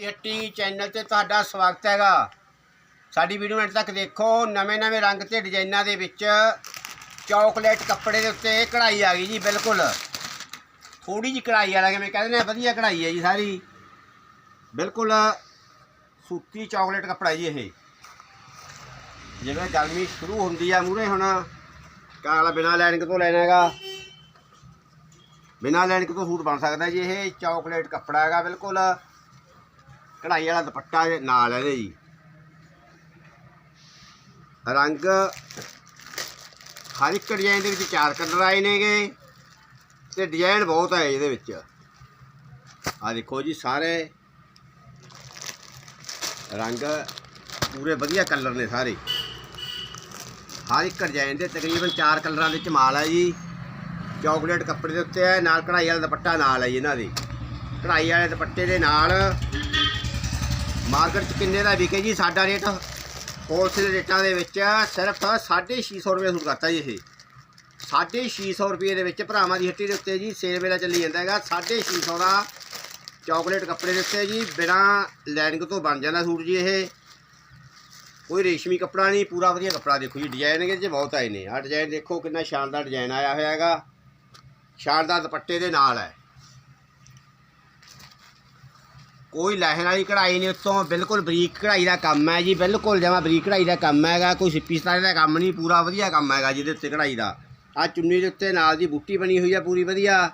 ਦੀ ਹੱਟੀ ਚੈਨਲ ਤੇ ਤੁਹਾਡਾ ਸਵਾਗਤ ਹੈਗਾ। ਸਾਡੀ ਵੀਡੀਓ ਅੰਤ ਤੱਕ ਦੇਖੋ ਨਵੇਂ-ਨਵੇਂ ਰੰਗ ਤੇ ਡਿਜ਼ਾਈਨਾਂ ਦੇ ਵਿੱਚ ਚਾਕਲੇਟ ਕੱਪੜੇ ਦੇ ਉੱਤੇ ਕਢਾਈ ਆ ਗਈ ਜੀ, ਬਿਲਕੁਲ। ਥੋੜੀ ਜਿਹੀ ਕਢਾਈ ਵਾਲਾ ਕਿਵੇਂ ਕਹਿੰਦੇ ਨੇ, ਵਧੀਆ ਕਢਾਈ ਹੈ ਜੀ ਸਾਰੀ। ਬਿਲਕੁਲ ਸੂਤੀ ਚਾਕਲੇਟ ਕੱਪੜਾ ਜੀ ਇਹ। ਜਿਵੇਂ ਗਰਮੀ ਸ਼ੁਰੂ ਹੁੰਦੀ ਆ ਮੂਰੇ ਹੁਣ, ਕਾਲਾ ਬਿਨਾ ਲਾਈਨਿੰਗ ਤੋਂ ਲੈਣਾ ਹੈਗਾ। ਬਿਨਾ ਲਾਈਨਿੰਗ ਤੋਂ ਸੂਟ ਬਣ ਸਕਦਾ ਜੀ ਇਹ, ਚਾਕਲੇਟ ਕੱਪੜਾ ਹੈਗਾ, ਬਿਲਕੁਲ। ਕਢਾਈ ਵਾਲਾ ਦੁਪੱਟਾ ਨਾਲ ਇਹਦੇ ਜੀ। ਰੰਗ ਹਰ ਇੱਕ ਡਿਜ਼ਾਈਨ ਦੇ ਵਿੱਚ ਚਾਰ ਕਲਰ ਆਏ ਨੇਗੇ ਤੇ ਡਿਜ਼ਾਈਨ ਬਹੁਤ ਹੈ ਇਹਦੇ ਵਿੱਚ। ਆ ਦੇਖੋ ਜੀ ਸਾਰੇ ਰੰਗ ਪੂਰੇ ਵਧੀਆ ਕਲਰ ਨੇ ਸਾਰੇ। ਹਰ ਇੱਕ ਡਿਜ਼ਾਈਨ ਦੇ ਤਕਰੀਬਨ ਚਾਰ ਕਲਰਾਂ ਦੇ ਵਿੱਚ ਮਾਲ ਹੈ ਜੀ। ਚਾਕਲੇਟ ਕੱਪੜੇ ਦੇ ਉੱਤੇ ਹੈ, ਨਾਲ ਕਢਾਈ ਵਾਲਾ ਦੁਪੱਟਾ ਨਾਲ ਹੈ ਜੀ ਇਹਨਾਂ ਦੇ। ਕਢਾਈ ਵਾਲੇ ਦੁਪੱਟੇ ਦੇ ਨਾਲ ਮਾਰਕੀਟ 'ਚ ਕਿੰਨੇ ਦਾ ਵਿਕੇ ਜੀ? ਸਾਡਾ ਰੇਟ ਹੋਲਸੇਲ ਰੇਟਾਂ ਦੇ ਵਿੱਚ ਸਿਰਫ 650 ਰੁਪਏ ਸੂਟ ਕਰਤਾ ਜੀ ਇਹ। 650 ਰੁਪਏ ਦੇ ਵਿੱਚ ਭਰਾਵਾਂ ਦੀ ਹੱਟੀ ਦੇ ਉੱਤੇ ਜੀ ਸੇਲ ਵੇਲਾ ਚੱਲੀ ਜਾਂਦਾ ਹੈਗਾ। 650 ਦਾ ਚਾਕਲੇਟ ਕੱਪੜੇ ਦੇ ਉੱਤੇ ਜੀ, ਬਿਨਾ ਲਾਈਨਿੰਗ ਤੋਂ ਬਣ ਜਾਂਦਾ ਸੂਟ ਜੀ ਇਹ। ਕੋਈ ਰੇਸ਼ਮੀ ਕੱਪੜਾ ਨਹੀਂ, ਪੂਰਾ ਵਧੀਆ ਕੱਪੜਾ ਦੇਖੋ ਜੀ ਡਿਜ਼ਾਈਨ ਇਹਦੇ 'ਚ ਬਹੁਤ ਆਏ ਨੇ। ਆਹ ਡਿਜ਼ਾਈਨ ਦੇਖੋ ਕਿੰਨਾ ਸ਼ਾਨਦਾਰ ਡਿਜ਼ਾਈਨ ਆਇਆ ਹੋਇਆ ਹੈਗਾ। ਸ਼ਾਨਦਾਰ ਦੁਪੱਟੇ ਦੇ ਨਾਲ ਹੈ। ਕੋਈ ਲਹਿਣ ਵਾਲੀ ਕਢਾਈ ਨਹੀਂ ਉੱਤੋਂ, ਬਿਲਕੁਲ ਬਰੀਕ ਕਢਾਈ ਦਾ ਕੰਮ ਹੈ ਜੀ, ਬਿਲਕੁਲ ਜਮਾ ਬਰੀਕ ਕਢਾਈ ਦਾ ਕੰਮ ਹੈਗਾ, ਕੋਈ ਸਿੱਪੀ ਸਤਾਰੇ ਦਾ ਕੰਮ ਨਹੀਂ, ਪੂਰਾ ਵਧੀਆ ਕੰਮ ਹੈਗਾ ਜਿਹਦੇ ਉੱਤੇ ਕਢਾਈ ਦਾ। ਆ ਚੁੰਨੀ ਦੇ ਉੱਤੇ ਨਾਲ ਦੀ ਬੂਟੀ ਬਣੀ ਹੋਈ ਆ ਪੂਰੀ ਵਧੀਆ।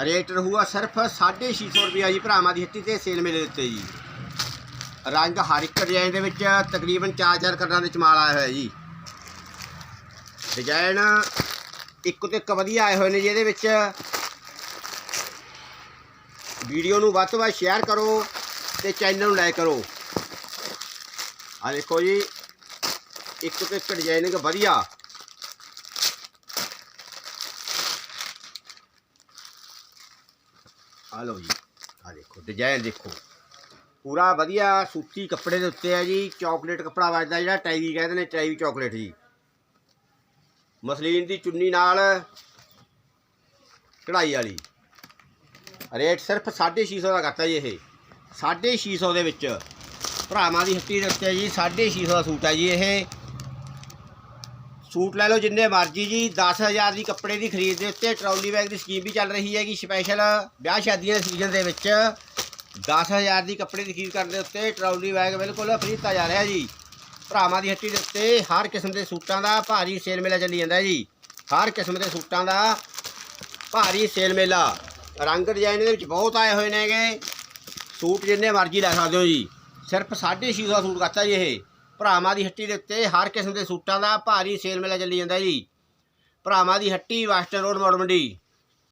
ਰੇਟ ਰਹੂਗਾ ਸਿਰਫ 650 ਰੁਪਇਆ ਜੀ ਭਰਾਵਾਂ ਦੀ ਹੱਟੀ ਤੇ ਸੇਲ ਮੇਲੇ ਦੇ ਉੱਤੇ ਜੀ। ਰੰਗ ਹਰ ਇੱਕ ਡਿਜ਼ਾਈਨ ਦੇ ਵਿੱਚ ਤਕਰੀਬਨ 4-4 ਕਲਰਾਂ ਦੇ ਚਮਾਲ ਆਇਆ ਹੋਇਆ ਜੀ। ਡਿਜ਼ਾਈਨ ਇੱਕੋ ਤੋਂ ਇੱਕ ਵਧੀਆ ਆਏ ਹੋਏ ਨੇ ਜਿਹਦੇ ਵਿੱਚ। ਵੀਡੀਓ ਨੂੰ ਵੱਧ ਤੋਂ ਵੱਧ ਸ਼ੇਅਰ ਕਰੋ ਤੇ ਚੈਨਲ ਨੂੰ ਲਾਈਕ ਕਰੋ। ਆ ਦੇਖੋ ਜੀ, ਇੱਕ ਤੋਂ ਇੱਕ ਡਿਜ਼ਾਈਨਿੰਗ ਵਧੀਆ। ਆ ਲਓ ਜੀ ਆ ਦੇਖੋ ਡਿਜ਼ਾਈਨ ਦੇਖੋ। ਪੂਰਾ ਵਧੀਆ ਸੂਤੀ ਕੱਪੜੇ ਦੇ ਉੱਤੇ ਹੈ ਜੀ ਚਾਕਲੇਟ ਕੱਪੜਾ ਵੱਜਦਾ ਜਿਹੜਾ ਟਾਈਵੀ ਕਹਿੰਦੇ ਨੇ ਟਾਈਵੀ ਚਾਕਲੇਟ ਜੀ। ਮਸਲੀਨ ਦੀ ਚੁੰਨੀ ਨਾਲ ਕਢਾਈ ਵਾਲੀ। ਰੇਟ ਸਿਰਫ 650 ਦਾ ਕਰਤਾ ਜੀ ਇਹ। 650 ਦੇ ਵਿੱਚ ਭਰਾਵਾਂ ਦੀ ਹੱਟੀ ਦੇ ਉੱਤੇ ਜੀ 650 ਦਾ ਸੂਟ ਹੈ ਜੀ ਇਹ। ਸੂਟ ਲੈ ਲਓ ਜਿੰਨੇ ਮਰਜ਼ੀ ਜੀ 10000 ਦੀ ਕੱਪੜੇ ਦੀ ਖਰੀਦ ਦੇ ਉੱਤੇ ਟਰੌਲੀ ਬੈਗ ਦੀ ਸਕੀਮ ਵੀ ਚੱਲ ਰਹੀ ਹੈਗੀ ਸਪੈਸ਼ਲ ਵਿਆਹ ਸ਼ਾਦੀਆਂ ਦੇ ਸੀਜ਼ਨ ਦੇ ਵਿੱਚ। 10000 ਦੀ ਕੱਪੜੇ ਦੀ ਖਰੀਦ ਕਰਨ ਦੇ ਉੱਤੇ ਟਰੌਲੀ ਬੈਗ ਬਿਲਕੁਲ ਫ੍ਰੀ ਦਿੱਤਾ ਜਾ ਰਿਹਾ ਜੀ। ਭਰਾਵਾਂ ਦੀ ਹੱਟੀ ਦੇ ਉੱਤੇ ਹਰ ਕਿਸਮ ਦੇ ਸੂਟਾਂ ਦਾ ਭਾਰੀ ਸੇਲ ਮੇਲਾ ਚੱਲੀ ਜਾਂਦਾ ਜੀ। ਹਰ ਕਿਸਮ ਦੇ ਸੂਟਾਂ ਦਾ ਭਾਰੀ ਸੇਲ ਮੇਲਾ। ਰੰਗ ਡਿਜ਼ਾਈਨ ਦੇ ਵਿੱਚ ਬਹੁਤ ਆਏ ਹੋਏ ਨੇਗੇ। ਸੂਟ ਜਿੰਨੇ ਮਰਜ਼ੀ ਲੈ ਸਕਦੇ ਹੋ ਜੀ। ਸਿਰਫ 650 ਦਾ ਸੂਟ ਕਰਤਾ ਜੀ ਇਹ। ਭਰਾਵਾਂ ਦੀ ਹੱਟੀ ਦੇ ਉੱਤੇ ਹਰ ਕਿਸਮ ਦੇ ਸੂਟਾਂ ਦਾ ਭਾਰੀ ਸੇਲ ਮੇਲਾ ਚੱਲੀ ਜਾਂਦਾ ਜੀ। ਭਰਾਵਾਂ ਦੀ ਹੱਟੀ ਵੈਸਟਰਨ ਰੋਡ ਮੋੜ ਮੰਡੀ।